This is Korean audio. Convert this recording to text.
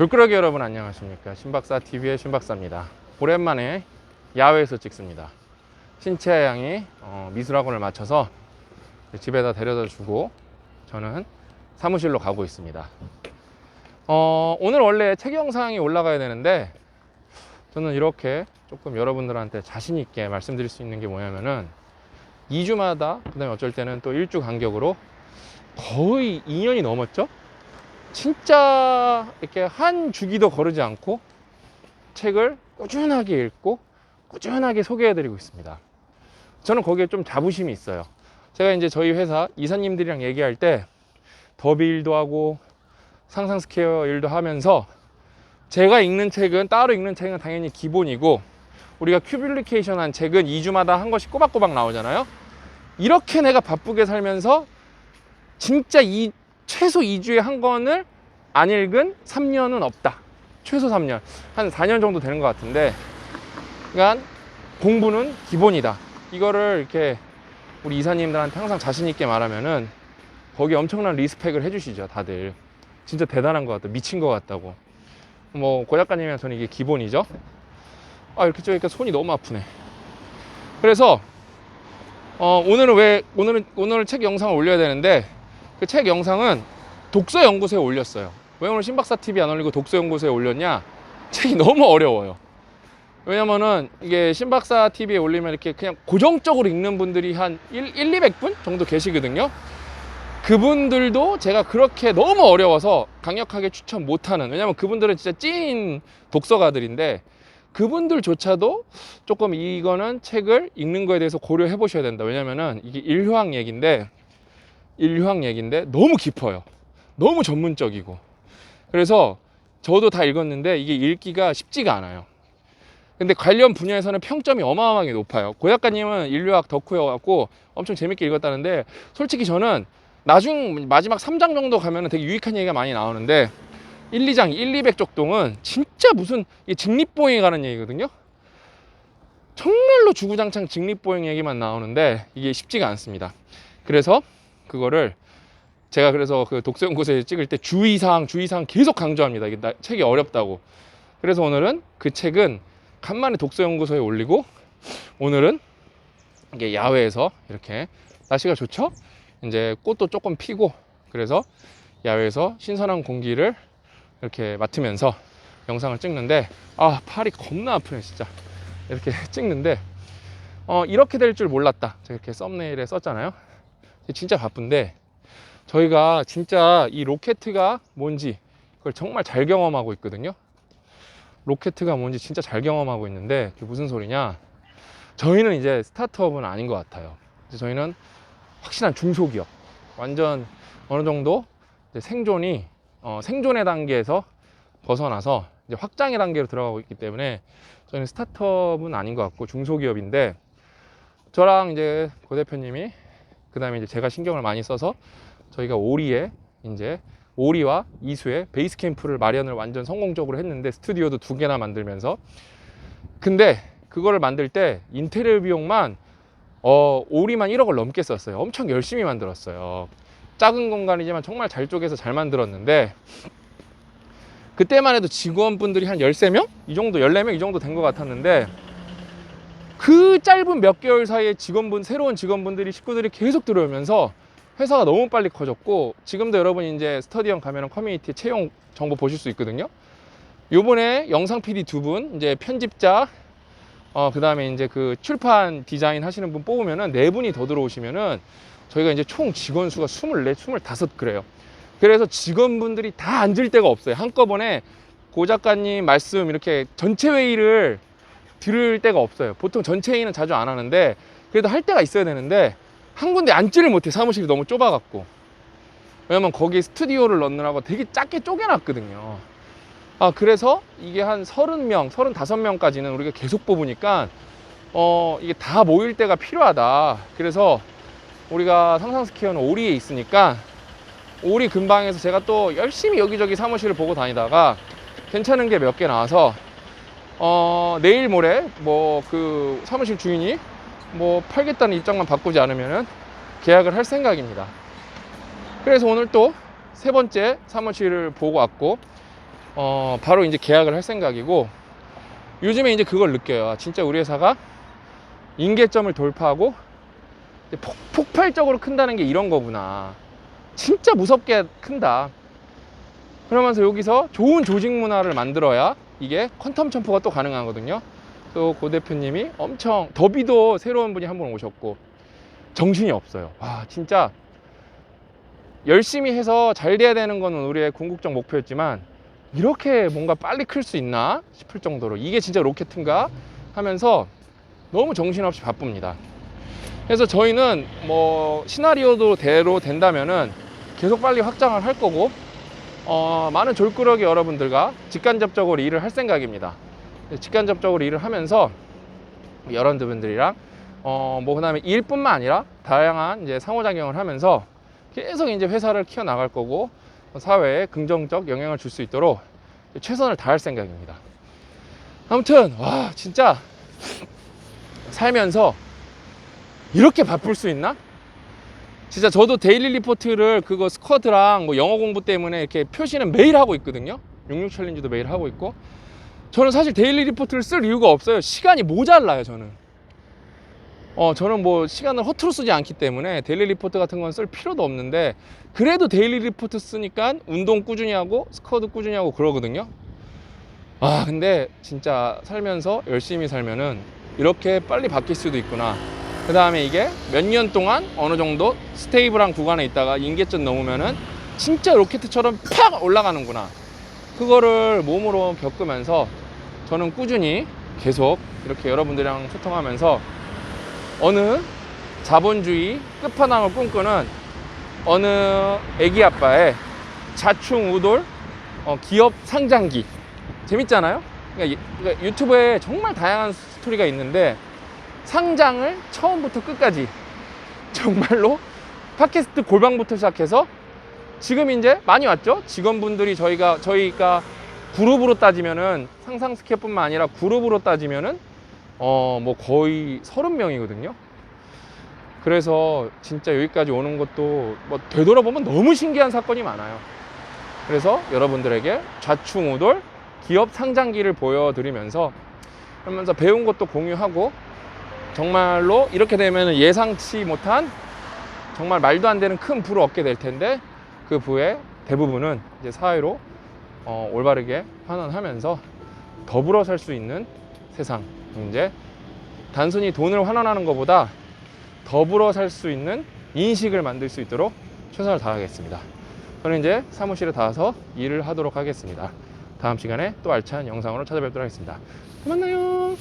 돌꾸러기 여러분 안녕하십니까? 신박사TV의 신박사입니다. 오랜만에 야외에서 찍습니다. 신채 양이 어, 미술학원을 마쳐서 집에다 데려다 주고 저는 사무실로 가고 있습니다. 어, 오늘 원래 책 영상이 올라가야 되는데 저는 이렇게 조금 여러분들한테 자신 있게 말씀드릴 수 있는 게 뭐냐면은 2주마다 그다음에 어쩔 때는 또 1주 간격으로 거의 2년이 넘었죠 진짜 이렇게 한 주기도 거르지 않고 책을 꾸준하게 읽고 꾸준하게 소개해드리고 있습니다. 저는 거기에 좀 자부심이 있어요. 제가 이제 저희 회사 이사님들이랑 얘기할 때 더비 일도 하고 상상 스퀘어 일도 하면서 제가 읽는 책은 따로 읽는 책은 당연히 기본이고 우리가 큐빌리케이션 한 책은 2주마다 한 것이 꼬박꼬박 나오잖아요. 이렇게 내가 바쁘게 살면서 진짜 이 최소 2주에 한 권을 안 읽은 3년은 없다. 최소 3년. 한 4년 정도 되는 것 같은데. 그러니까 공부는 기본이다. 이거를 이렇게 우리 이사님들한테 항상 자신있게 말하면은 거기 엄청난 리스펙을 해주시죠, 다들. 진짜 대단한 것 같다. 미친 것 같다고. 뭐, 고 작가님이랑 저는 이게 기본이죠. 아, 이렇게 찍으니까 손이 너무 아프네. 그래서, 어, 오늘은 왜, 오늘은, 오늘 책 영상을 올려야 되는데, 그 책 영상은 독서 연구소에 올렸어요. 왜 오늘 신박사 TV 안 올리고 독서 연구소에 올렸냐? 책이 너무 어려워요. 왜냐면은 이게 신박사 TV에 올리면 이렇게 그냥 고정적으로 읽는 분들이 한 1, 1 200분 정도 계시거든요. 그분들도 제가 그렇게 너무 어려워서 강력하게 추천 못하는 왜냐면 그분들은 진짜 찐 독서가들인데 그분들조차도 조금 이거는 책을 읽는 거에 대해서 고려해 보셔야 된다. 왜냐면은 이게 일효학 얘기인데 인류학 얘기인데 너무 깊어요. 너무 전문적이고. 그래서 저도 다 읽었는데 이게 읽기가 쉽지가 않아요. 근데 관련 분야에서는 평점이 어마어마하게 높아요. 고 작가님은 인류학 덕후여갖고 엄청 재밌게 읽었다는데 솔직히 저는 나중 마지막 3장 정도 가면 되게 유익한 얘기가 많이 나오는데 1, 2장 1, 200 쪽동은 진짜 무슨 직립보행에 가는 얘기거든요. 정말로 주구장창 직립보행 얘기만 나오는데 이게 쉽지가 않습니다. 그래서 그거를 제가 그래서 그 독서연구소에 찍을 때 주의사항, 주의사항 계속 강조합니다. 이게 나- 책이 어렵다고. 그래서 오늘은 그 책은 간만에 독서연구소에 올리고 오늘은 이게 야외에서 이렇게 날씨가 좋죠? 이제 꽃도 조금 피고 그래서 야외에서 신선한 공기를 이렇게 맡으면서 영상을 찍는데 아 팔이 겁나 아프네 진짜 이렇게 찍는데 어 이렇게 될 줄 몰랐다 제가 이렇게 썸네일에 썼잖아요 진짜 바쁜데 저희가 진짜 이 로켓가 뭔지 그걸 정말 잘 경험하고 있거든요. 로켓가 뭔지 진짜 잘 경험하고 있는데 그게 무슨 소리냐? 저희는 이제 스타트업은 아닌 것 같아요. 저희는 확실한 중소기업, 완전 어느 정도 생존이 어, 생존의 단계에서 벗어나서 이제 확장의 단계로 들어가고 있기 때문에 저희는 스타트업은 아닌 것 같고 중소기업인데 저랑 이제 고 대표님이 그 다음에 이제 제가 신경을 많이 써서 저희가 오리에 이제 오리와 이수의 베이스 캠프를 마련을 완전 성공적으로 했는데 스튜디오도 두 개나 만들면서 근데 그거를 만들 때 인테리어 비용만 어 오리만 1억을 넘게 썼어요. 엄청 열심히 만들었어요. 작은 공간이지만 정말 잘 쪼개서 잘 만들었는데 그때만 해도 직원분들이 한 13명? 이 정도 14명 이 정도 된 것 같았는데 그 짧은 몇 개월 사이에 직원분 새로운 직원분들이 식구들이 계속 들어오면서 회사가 너무 빨리 커졌고 지금도 여러분 이제 스터디형 가면은 커뮤니티 채용 정보 보실 수 있거든요. 요번에 영상 PD 두 분, 이제 편집자, 어, 그 다음에 이제 그 출판 디자인 하시는 분 뽑으면은 네 분이 더 들어오시면은 저희가 이제 총 직원 수가 24, 25 그래요. 그래서 직원분들이 다 앉을 데가 없어요. 한꺼번에 고 작가님 말씀 이렇게 전체 회의를 들을 데가 없어요. 보통 전체 회의는 자주 안 하는데 그래도 할 데가 있어야 되는데 한 군데 앉지를 못해 사무실이 너무 좁아갖고 왜냐면 거기 스튜디오를 넣느라고 되게 작게 쪼개놨거든요. 아 그래서 이게 한 30명, 35명까지는 우리가 계속 뽑으니까 어 이게 다 모일 때가 필요하다. 그래서 우리가 상상 스퀘어는 오리에 있으니까 오리 근방에서 제가 또 열심히 여기저기 사무실을 보고 다니다가 괜찮은 게 몇 개 나와서 어, 내일 모레 뭐 그 사무실 주인이 뭐 팔겠다는 입장만 바꾸지 않으면은 계약을 할 생각입니다. 그래서 오늘 또 세 번째 사무실을 보고 왔고 어, 바로 이제 계약을 할 생각이고 요즘에 이제 그걸 느껴요. 진짜 우리 회사가 인계점을 돌파하고 폭, 폭발적으로 큰다는 게 이런 거구나. 진짜 무섭게 큰다. 그러면서 여기서 좋은 조직 문화를 만들어야 이게 퀀텀 점프가 또 가능하거든요. 또 고 대표님이 엄청 더비도 새로운 분이 한 분 오셨고 정신이 없어요. 와 진짜 열심히 해서 잘 돼야 되는 거는 우리의 궁극적 목표였지만 이렇게 뭔가 빨리 클 수 있나 싶을 정도로 이게 진짜 로켓인가 하면서 너무 정신없이 바쁩니다. 그래서 저희는 뭐 시나리오도 대로 된다면은 계속 빨리 확장을 할 거고 어, 많은 졸꾸러기 여러분들과 직간접적으로 일을 할 생각입니다. 직간접적으로 일을 하면서 여러분들이랑 어, 뭐 그다음에 일뿐만 아니라 다양한 이제 상호작용을 하면서 계속 이제 회사를 키워 나갈 거고 사회에 긍정적 영향을 줄 수 있도록 최선을 다할 생각입니다. 아무튼 와 진짜 살면서 이렇게 바쁠 수 있나? 진짜 저도 데일리 리포트를 그거 스쿼드랑 뭐 영어 공부 때문에 이렇게 표시는 매일 하고 있거든요. 66 챌린지도 매일 하고 있고. 저는 사실 데일리 리포트를 쓸 이유가 없어요. 시간이 모자라요, 저는. 어, 저는 뭐 시간을 허투루 쓰지 않기 때문에 데일리 리포트 같은 건 쓸 필요도 없는데 그래도 데일리 리포트 쓰니까 운동 꾸준히 하고 스쿼드 꾸준히 하고 그러거든요. 아, 근데 진짜 살면서 열심히 살면은 이렇게 빨리 바뀔 수도 있구나. 그 다음에 이게 몇 년 동안 어느 정도 스테이블한 구간에 있다가 인계점 넘으면은 진짜 로켓처럼 팍 올라가는구나. 그거를 몸으로 겪으면서 저는 꾸준히 계속 이렇게 여러분들이랑 소통하면서 어느 자본주의 끝판왕을 꿈꾸는 어느 애기 아빠의 자충우돌 어, 기업 상장기 재밌잖아요? 그러니까 이- 그러니까 유튜브에 정말 다양한 스토리가 있는데 상장을 처음부터 끝까지 정말로 팟캐스트 골방부터 시작해서 지금 이제 많이 왔죠? 직원분들이 저희가 저희가 그룹으로 따지면은 상상 스케뿐만 아니라 그룹으로 따지면은 어 뭐 거의 30명이거든요. 그래서 진짜 여기까지 오는 것도 뭐 되돌아보면 너무 신기한 사건이 많아요. 그래서 여러분들에게 좌충우돌 기업 상장기를 보여드리면서 그러면서 배운 것도 공유하고 정말로 이렇게 되면 예상치 못한 정말 말도 안 되는 큰 부를 얻게 될 텐데 그 부의 대부분은 이제 사회로 어, 올바르게 환원하면서 더불어 살 수 있는 세상 이제 단순히 돈을 환원하는 것보다 더불어 살 수 있는 인식을 만들 수 있도록 최선을 다하겠습니다. 저는 이제 사무실에 닿아서 일을 하도록 하겠습니다. 다음 시간에 또 알찬 영상으로 찾아뵙도록 하겠습니다. 또 만나요.